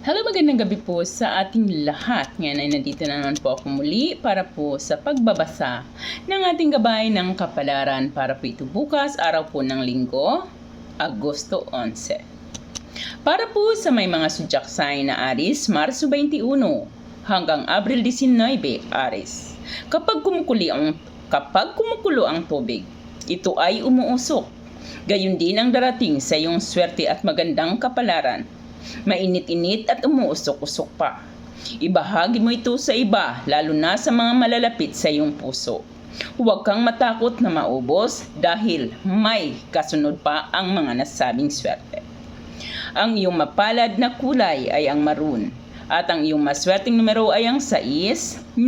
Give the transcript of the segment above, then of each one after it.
Hello, magandang gabi po sa ating lahat. Ngayon ay nandito na naman po ako muli para po sa pagbabasa ng ating gabay ng kapalaran para po ito bukas, araw po ng linggo, Agosto 11. Para po sa may mga sudyak sign na Aris, Marso 21 hanggang Abril 19, Aris. Kapag kumukuli ang kapag kumukulo ang tubig, ito ay umuusok. Gayun din ang darating sa iyong swerte at magandang kapalaran mainit-init at umuusok-usok pa. Ibahagi mo ito sa iba, lalo na sa mga malalapit sa iyong puso. Huwag kang matakot na maubos dahil may kasunod pa ang mga nasabing swerte. Ang iyong mapalad na kulay ay ang maroon at ang iyong maswerteng numero ay ang 6, 9,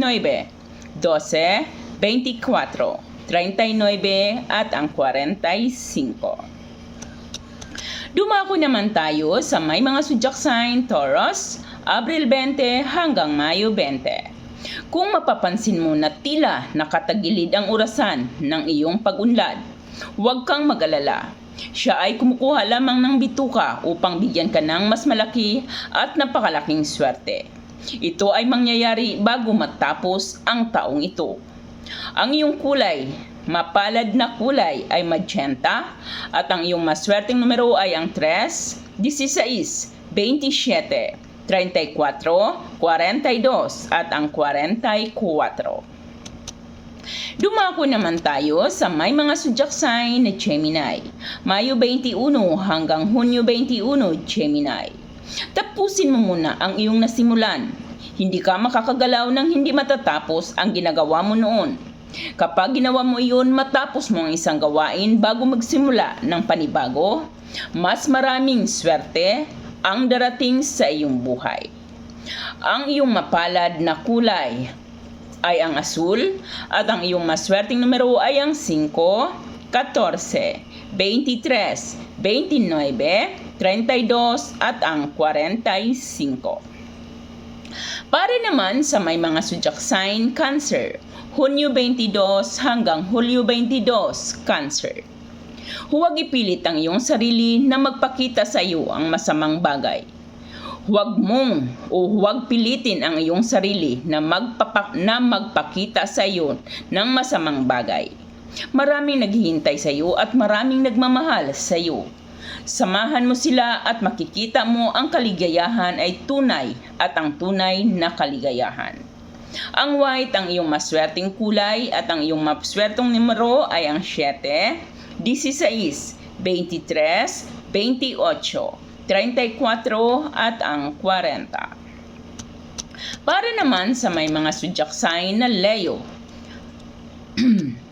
12, 24, 39 at ang 45. Dumako naman tayo sa may mga zodiac sign Taurus, Abril 20 hanggang Mayo 20. Kung mapapansin mo na tila nakatagilid ang orasan ng iyong pagunlad, huwag kang mag-alala. Siya ay kumukuha lamang ng bituka upang bigyan ka ng mas malaki at napakalaking swerte. Ito ay mangyayari bago matapos ang taong ito. Ang iyong kulay Mapalad na kulay ay magenta at ang iyong maswerteng numero ay ang 3, 16, 27, 34, 42 at ang 44. Dumako naman tayo sa may mga zodiac sign na Gemini. Mayo 21 hanggang Hunyo 21, Gemini. Tapusin mo muna ang iyong nasimulan. Hindi ka makakagalaw ng hindi matatapos ang ginagawa mo noon Kapag ginawa mo iyon matapos mo ang isang gawain bago magsimula ng panibago, mas maraming swerte ang darating sa iyong buhay. Ang iyong mapalad na kulay ay ang asul at ang iyong maswerteng numero ay ang 5, 14, 23, 29, 32 at ang 45. Para naman sa may mga zodiac sign Cancer, Hunyo 22 hanggang Hulyo 22, Cancer. Huwag ipilit ang iyong sarili na magpakita sa iyo ang masamang bagay. Huwag mong o huwag pilitin ang iyong sarili na, magpapak, na magpakita sa iyo ng masamang bagay. Maraming naghihintay sa iyo at maraming nagmamahal sa iyo Samahan mo sila at makikita mo ang kaligayahan ay tunay at ang tunay na kaligayahan. Ang white ang iyong maswerteng kulay at ang iyong maswerteng numero ay ang 7, 16, 23, 28, 34 at ang 40. Para naman sa may mga zodiac sign na Leo,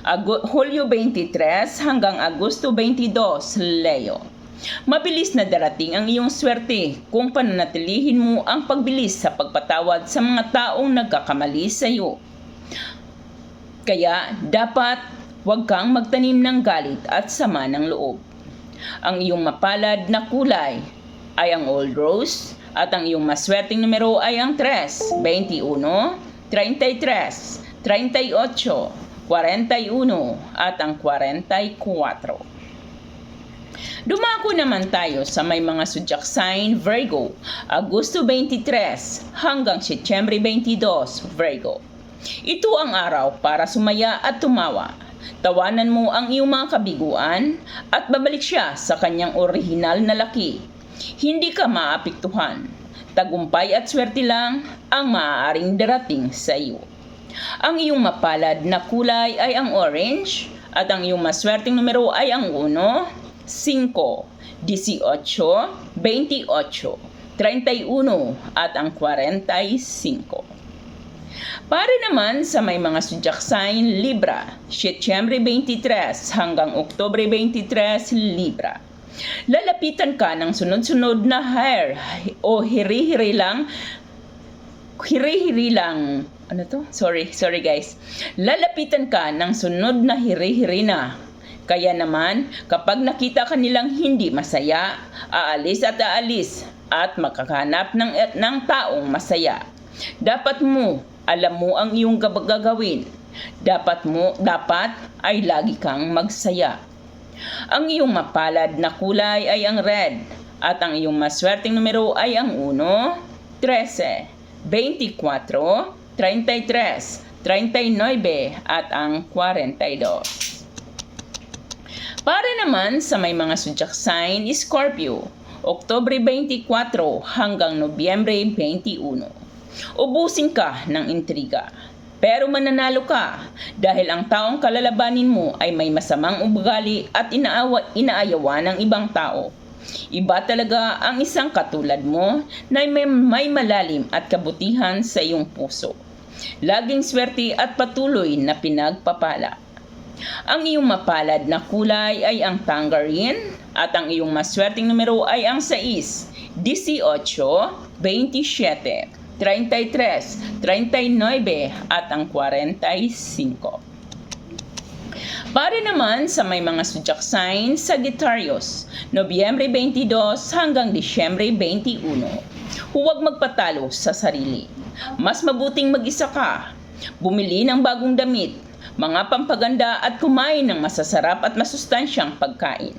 Ago- Hulyo 23 hanggang Agosto 22, Leo. Mabilis na darating ang iyong swerte kung pananatilihin mo ang pagbilis sa pagpatawad sa mga taong nagkakamali sa iyo. Kaya dapat huwag kang magtanim ng galit at sama ng loob. Ang iyong mapalad na kulay ay ang old rose at ang iyong maswerteng numero ay ang 3, 21, 33, 38, 41 at ang 44. Dumako naman tayo sa may mga zodiac sign Virgo, Agosto 23 hanggang Setyembre 22, Virgo. Ito ang araw para sumaya at tumawa. Tawanan mo ang iyong mga kabiguan at babalik siya sa kanyang orihinal na laki. Hindi ka maapektuhan. Tagumpay at swerte lang ang maaaring darating sa iyo. Ang iyong mapalad na kulay ay ang orange at ang iyong maswerteng numero ay ang 1, 5, 18, 28, 31 at ang 45. Para naman sa may mga sign Libra, Setyembre 23 hanggang Oktobre 23 Libra. Lalapitan ka ng sunod-sunod na hair o hiri-hiri lang hiri-hiri lang ano to? Sorry, sorry guys. Lalapitan ka ng sunod na hiri-hiri na. Kaya naman, kapag nakita ka nilang hindi masaya, aalis at aalis at makakahanap ng, ng taong masaya. Dapat mo, alam mo ang iyong gagawin. Dapat mo, dapat ay lagi kang magsaya. Ang iyong mapalad na kulay ay ang red At ang iyong maswerteng numero ay ang 1, 13, 24, 33, 39 at ang 42. Para naman sa may mga zodiac sign, Scorpio, Oktobre 24 hanggang Nobyembre 21. Ubusin ka ng intriga. Pero mananalo ka dahil ang taong kalalabanin mo ay may masamang ugali at inaawa, inaayawan ng ibang tao. Iba talaga ang isang katulad mo na may, may malalim at kabutihan sa iyong puso. Laging swerte at patuloy na pinagpapala. Ang iyong mapalad na kulay ay ang tangerine at ang iyong maswerteng numero ay ang 6, 18, 27, 33, 39 at ang 45. Para naman sa may mga zodiac signs, Sagittarius, Nobyembre 22 hanggang Disyembre 21. Huwag magpatalo sa sarili. Mas mabuting mag-isa ka. Bumili ng bagong damit, mga pampaganda at kumain ng masasarap at masustansyang pagkain.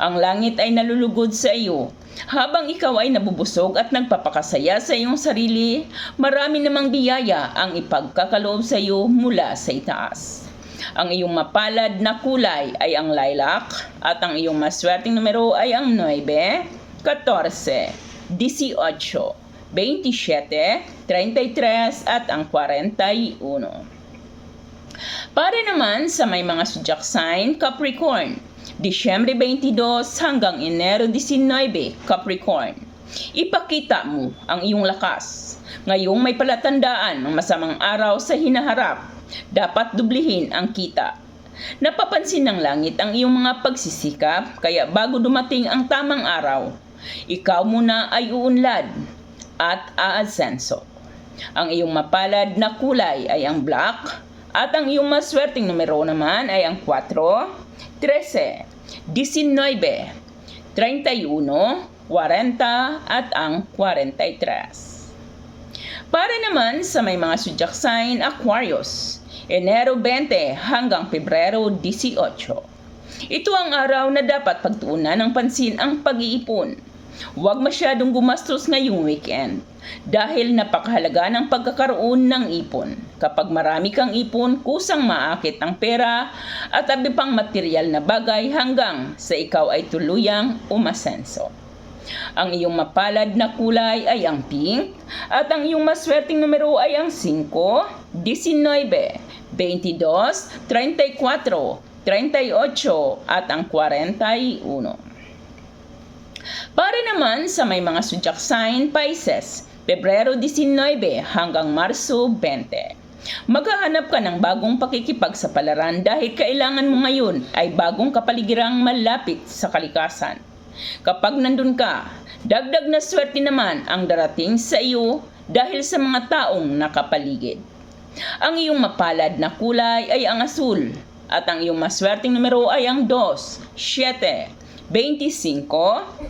Ang langit ay nalulugod sa iyo. Habang ikaw ay nabubusog at nagpapakasaya sa iyong sarili, marami namang biyaya ang ipagkakaloob sa iyo mula sa itaas. Ang iyong mapalad na kulay ay ang lilac at ang iyong maswerteng numero ay ang 9, 14, 18, 27, 33 at ang 41. Para naman sa may mga zodiac sign, Capricorn, Disyembre 22 hanggang Enero 19, Capricorn. Ipakita mo ang iyong lakas. Ngayong may palatandaan ng masamang araw sa hinaharap, dapat dublihin ang kita. Napapansin ng langit ang iyong mga pagsisikap, kaya bago dumating ang tamang araw, ikaw muna ay uunlad at aasenso. Ang iyong mapalad na kulay ay ang black at ang iyong maswerteng numero naman ay ang 4, 13, 19, 31, 40 at ang 43. Para naman sa may mga zodiac sign Aquarius, Enero 20 hanggang Pebrero 18. Ito ang araw na dapat pagtuunan ng pansin ang pag-iipon. Huwag masyadong gumastos ngayong weekend dahil napakahalaga ng pagkakaroon ng ipon. Kapag marami kang ipon, kusang maakit ang pera at abi pang material na bagay hanggang sa ikaw ay tuluyang umasenso. Ang iyong mapalad na kulay ay ang pink at ang iyong maswerteng numero ay ang 5, 19, 22, 34, 38 at ang 41. Para naman sa may mga zodiac sign Pisces, Pebrero 19 hanggang Marso 20. Maghahanap ka ng bagong pakikipagsapalaran dahil kailangan mo ngayon ay bagong kapaligirang malapit sa kalikasan. Kapag nandun ka, dagdag na swerte naman ang darating sa iyo dahil sa mga taong nakapaligid. Ang iyong mapalad na kulay ay ang asul at ang iyong maswerteng numero ay ang 2, 7, 25,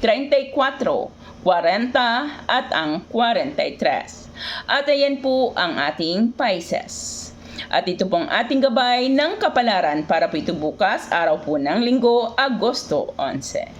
34, 40 at ang 43. At ayan po ang ating Pisces. At ito pong ating gabay ng kapalaran para po ito bukas, araw po ng linggo, Agosto 11.